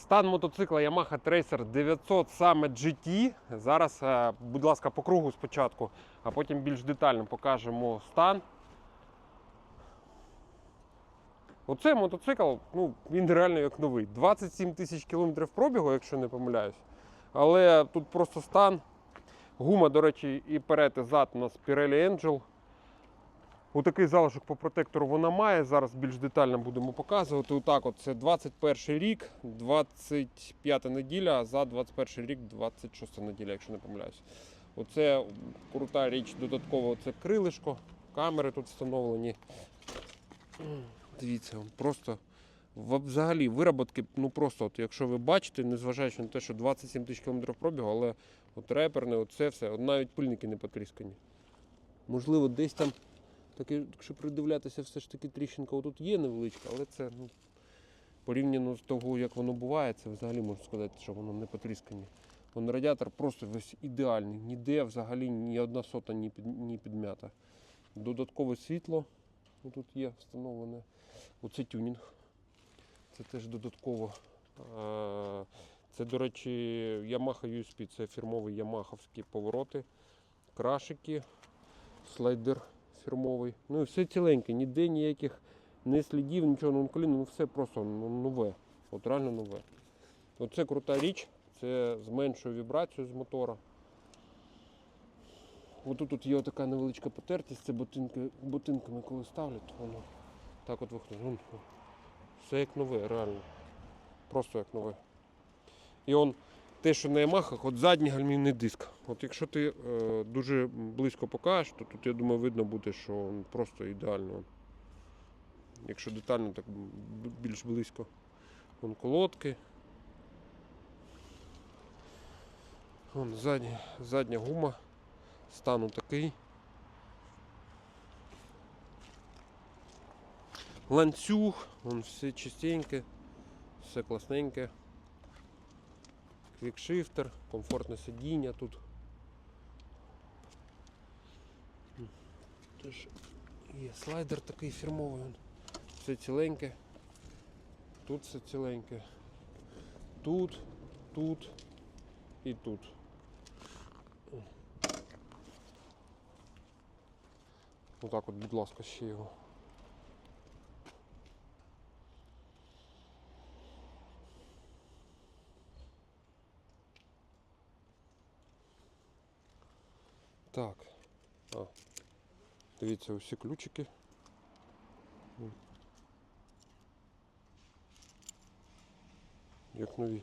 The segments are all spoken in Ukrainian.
Стан мотоцикла Yamaha Tracer 900 саме GT. Зараз, е, будь ласка, по кругу спочатку, а потім більш детально покажемо стан. Оцей мотоцикл, ну, він реально як новий. 27 тисяч кілометрів пробігу, якщо не помиляюсь. Але тут просто стан. Гума, до речі, і перед, і зад у нас Pirelli Angel. Отакий залишок по протектору вона має. Зараз більш детально будемо показувати. Отак, от це 21 рік, 25 неділя, а за 21 рік, 26 неділя, якщо не помиляюсь. Оце крута річ, додатково це крилишко, камери тут встановлені. Дивіться, просто взагалі вироботки, ну просто, от, якщо ви бачите, незважаючи на те, що 27 тисяч км пробігу, але от реперне, оце все, от навіть пильники не потріскані. Можливо, десь там, таке, якщо придивлятися, все ж таки тріщинка отут є невеличка, але це ну, порівняно з того, як воно буває, це взагалі можна сказати, що воно не потріскані. Вон радіатор просто весь ідеальний, ніде взагалі ні одна сота ні, під, ні підм'ята. Додаткове світло тут є встановлене. Оце тюнінг. Це теж додатково. Це, до речі, Yamaha USP, це фірмові ямаховські повороти, крашики, слайдер фірмовий. Ну і все ціленьке, ніде ніяких не слідів, нічого, ну коліно, ну все просто ну, нове. От реально нове. Оце крута річ, це зменшує вібрацію з мотора. Отут тут є така невеличка потертість, це ботинки, ботинками коли ставлять, воно так от виходить. Ну, все як нове, реально. Просто як нове. І он те, що на Ямахах, от задній гальмівний диск. От якщо ти е, дуже близько покажеш, то тут, я думаю, видно буде, що він просто ідеально. Якщо детально, так більш близько. Вон колодки. Вон задня, задня гума. Стану такий. Ланцюг, вон все чистеньке, все класненьке. Квікшифтер, комфортне сидіння тут. Теж є слайдер такий фірмовий. Все ціленьке. Тут все ціленьке. Тут, тут і тут. Отак от, будь ласка, ще його. Так. А. Дивіться, усі ключики. Як нові.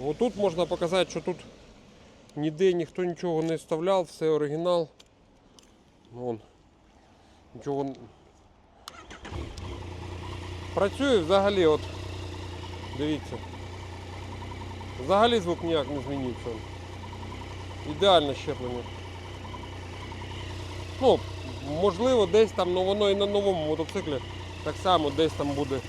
Отут можна показати, що тут ніде ніхто нічого не вставляв, все оригінал. Вон. Нічого. Працює взагалі, от. Дивіться. Взагалі звук ніяк не змінився. Ідеальне щеплення. Ну, можливо, десь там, ну воно і на новому мотоциклі так само десь там буде.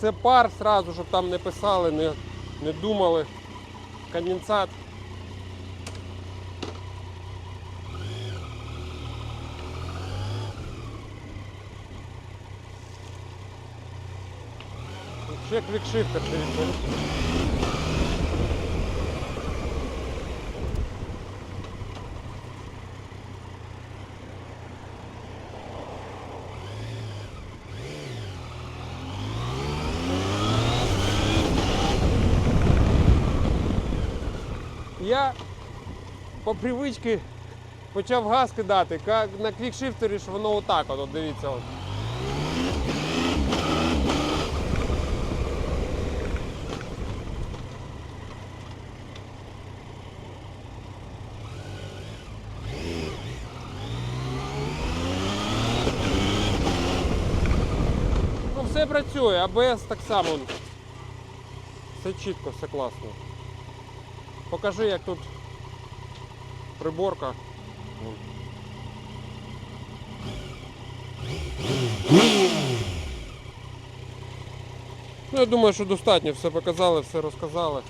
Це пар сразу, щоб там не писали, не, не думали. Конденсат. Ще квікшифтер дивіться. Я по привичці почав газ кидати, на квікшифтері ж воно отак, от, от дивіться. От. Все працює, АБС так само. Все чітко, все класно. Покажи, як тут приборка. Ну, я думаю, що достатньо все показали, все розказали.